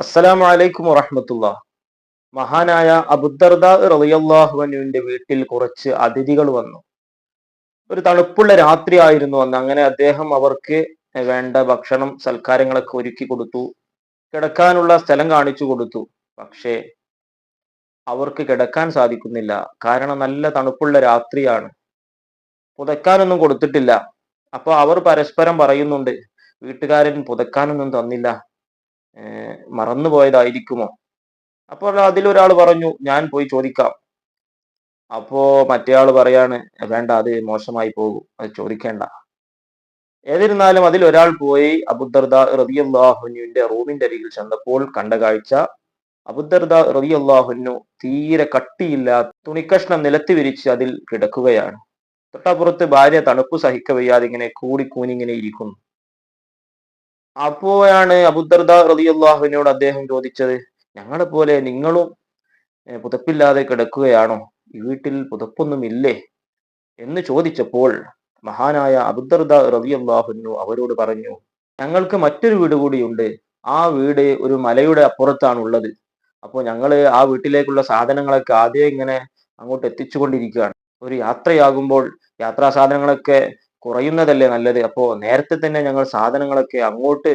അസ്സലാമു വലൈക്കും വറഹമത്തുള്ള. മഹാനായ അബുദർദ റളിയല്ലാഹുവിന്റെ വീട്ടിൽ കുറച്ച് അതിഥികൾ വന്നു. ഒരു തണുപ്പുള്ള രാത്രി ആയിരുന്നു അന്ന്. അങ്ങനെ അദ്ദേഹം അവർക്ക് വേണ്ട ഭക്ഷണം സൽക്കാരങ്ങളൊക്കെ ഒരുക്കി കൊടുത്തു. കിടക്കാനുള്ള സ്ഥലം കാണിച്ചു കൊടുത്തു. പക്ഷേ അവർക്ക് കിടക്കാൻ സാധിക്കുന്നില്ല. കാരണം നല്ല തണുപ്പുള്ള രാത്രിയാണ്. പുതക്കാനൊന്നും കൊടുത്തിട്ടില്ല. അപ്പൊ അവർ പരസ്പരം പറയുന്നുണ്ട് വീട്ടുകാരൻ പുതക്കാനൊന്നും തന്നില്ല. മറന്നുപോയതായിരിക്കുമോ? അപ്പോൾ അതിലൊരാൾ പറഞ്ഞു ഞാൻ പോയി ചോദിക്കാം. അപ്പോ മറ്റേയാൾ പറയാണ് വേണ്ട അത് മോശമായി പോകും അത് ചോദിക്കേണ്ട. ഏതിരുന്നാലും അതിൽ ഒരാൾ പോയി അബുദർദ റതിയല്ലാഹുനുവിന്റെ റൂമിന്റെ അരികിൽ ചെന്നപ്പോൾ കണ്ട കാഴ്ച അബുദർദ റതിയല്ലാഹുനു തീരെ കട്ടിയില്ല തുണിക്കഷ്ണം നിലത്തി വിരിച്ച് അതിൽ കിടക്കുകയാണ്. തൊട്ടപ്പുറത്ത് ഭാര്യ തണുപ്പ് സഹിക്കവയ്യാതെ ഇങ്ങനെ കൂടിക്കൂനിങ്ങനെ ഇരിക്കുന്നു. അപ്പോഴാണ് അബുദർദ റതിയുള്ളാഹുവിനോട് അദ്ദേഹം ചോദിച്ചത് ഞങ്ങളെ പോലെ നിങ്ങളും പുതപ്പില്ലാതെ കിടക്കുകയാണോ? ഈ വീട്ടിൽ പുതപ്പൊന്നുമില്ലേ? എന്ന് ചോദിച്ചപ്പോൾ മഹാനായ അബുദർദ റതിയുള്ളാഹുനു അവരോട് പറഞ്ഞു ഞങ്ങൾക്ക് മറ്റൊരു വീട് കൂടിയുണ്ട് ആ വീട് ഒരു മലയുടെ അപ്പുറത്താണ് ഉള്ളത് അപ്പോൾ ഞങ്ങൾ ആ വീട്ടിലേക്കുള്ള സാധനങ്ങളൊക്കെ ആദ്യം ഇങ്ങനെ അങ്ങോട്ട് എത്തിച്ചുകൊണ്ടിരിക്കുകയാണ്. ഒരു യാത്രയാകുമ്പോൾ യാത്രാ സാധനങ്ങളൊക്കെ കുറയുന്നതല്ലേ നല്ലത്? അപ്പോ നേരത്തെ തന്നെ ഞങ്ങൾ സാധനങ്ങളൊക്കെ അങ്ങോട്ട്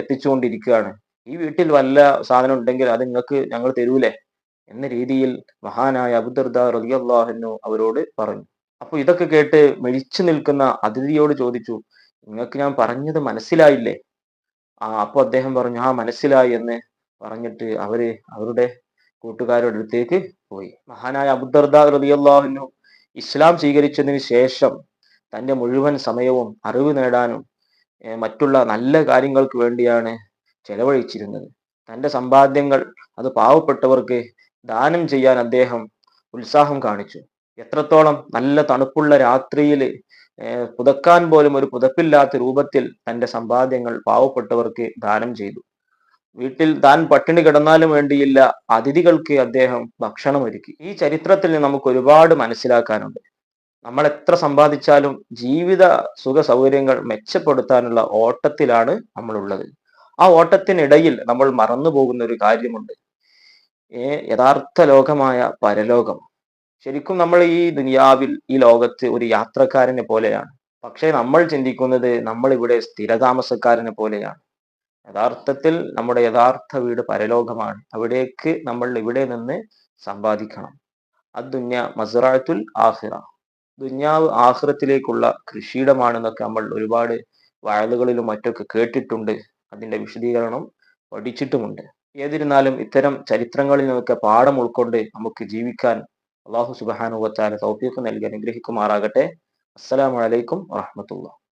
എത്തിച്ചുകൊണ്ടിരിക്കുകയാണ്. ഈ വീട്ടിൽ വല്ല സാധനം ഉണ്ടെങ്കിൽ അത് നിങ്ങൾക്ക് ഞങ്ങൾ തരൂലേ? എന്ന രീതിയിൽ മഹാനായ അബുദർദ റലിയല്ലാഹുനു അവരോട് പറഞ്ഞു. അപ്പൊ ഇതൊക്കെ കേട്ട് മെഴിച്ചു നിൽക്കുന്ന അതിഥിയോട് ചോദിച്ചു നിങ്ങൾക്ക് ഞാൻ പറഞ്ഞത് മനസ്സിലായില്ലേ? ആ അപ്പൊ അദ്ദേഹം പറഞ്ഞു ആ മനസ്സിലായി എന്ന് പറഞ്ഞിട്ട് അവർ അവരുടെ കൂട്ടുകാരുടെ അടുത്തേക്ക് പോയി. മഹാനായ അബുദർദ റലിയല്ലാഹുനു ഇസ്ലാം സ്വീകരിച്ചതിന് ശേഷം തന്റെ മുഴുവൻ സമയവും അറിവ് നേടാനും മറ്റുള്ള നല്ല കാര്യങ്ങൾക്ക് വേണ്ടിയാണ് ചെലവഴിച്ചിരുന്നത്. തന്റെ സമ്പാദ്യങ്ങൾ അത് പാവപ്പെട്ടവർക്ക് ദാനം ചെയ്യാൻ അദ്ദേഹം ഉത്സാഹം കാണിച്ചു. എത്രത്തോളം നല്ല തണുപ്പുള്ള രാത്രിയിൽ പുതക്കാൻ പോലും ഒരു പുതപ്പില്ലാത്ത രൂപത്തിൽ തന്റെ സമ്പാദ്യങ്ങൾ പാവപ്പെട്ടവർക്ക് ദാനം ചെയ്തു. വീട്ടിൽ താൻ പട്ടിണി കിടന്നാലും വേണ്ടിയില്ല അതിഥികൾക്ക് അദ്ദേഹം ഭക്ഷണം ഒരുക്കി ഈ ചരിത്രത്തിൽ നമുക്ക് ഒരുപാട് മനസ്സിലാക്കാനുണ്ട്. നമ്മൾ എത്ര സമ്പാദിച്ചാലും ജീവിത സുഖ സൗകര്യങ്ങൾ മെച്ചപ്പെടുത്താനുള്ള ഓട്ടത്തിലാണ് നമ്മളുള്ളത്. ആ ഓട്ടത്തിനിടയിൽ നമ്മൾ മറന്നു പോകുന്ന ഒരു കാര്യമുണ്ട്. ഏ യഥാർത്ഥ ലോകമായ പരലോകം. ശരിക്കും നമ്മൾ ഈ ദുനിയാവിൽ ഈ ലോകത്ത് ഒരു യാത്രക്കാരനെ പോലെയാണ്. പക്ഷേ നമ്മൾ ചിന്തിക്കുന്നത് നമ്മൾ ഇവിടെ സ്ഥിരതാമസക്കാരനെ പോലെയാണ്. യഥാർത്ഥത്തിൽ നമ്മുടെ യഥാർത്ഥ വീട് പരലോകമാണ്. അവിടേക്ക് നമ്മൾ ഇവിടെ നിന്ന് സമ്പാദിക്കണം. അദ്ദുന്യ മസറാത്തുൽ ആഹിറ ദുന്യാവ് ആഹൃത്തിലേക്കുള്ള കൃഷിയിടമാണെന്നൊക്കെ നമ്മൾ ഒരുപാട് വയലുകളിലും മറ്റൊക്കെ കേട്ടിട്ടുണ്ട്. അതിന്റെ വിശദീകരണം പഠിച്ചിട്ടുമുണ്ട്. ഏതിരുന്നാലും ഇത്തരം ചരിത്രങ്ങളിൽ നിന്നൊക്കെ പാഠം ഉൾക്കൊണ്ട് നമുക്ക് ജീവിക്കാൻ അള്ളാഹു സുബാനുവച്ചാല തൗഫീഖ് നൽകി അനുഗ്രഹിക്കുമാറാകട്ടെ. അസ്സലാമലൈക്കും വാഹമത്തുള്ള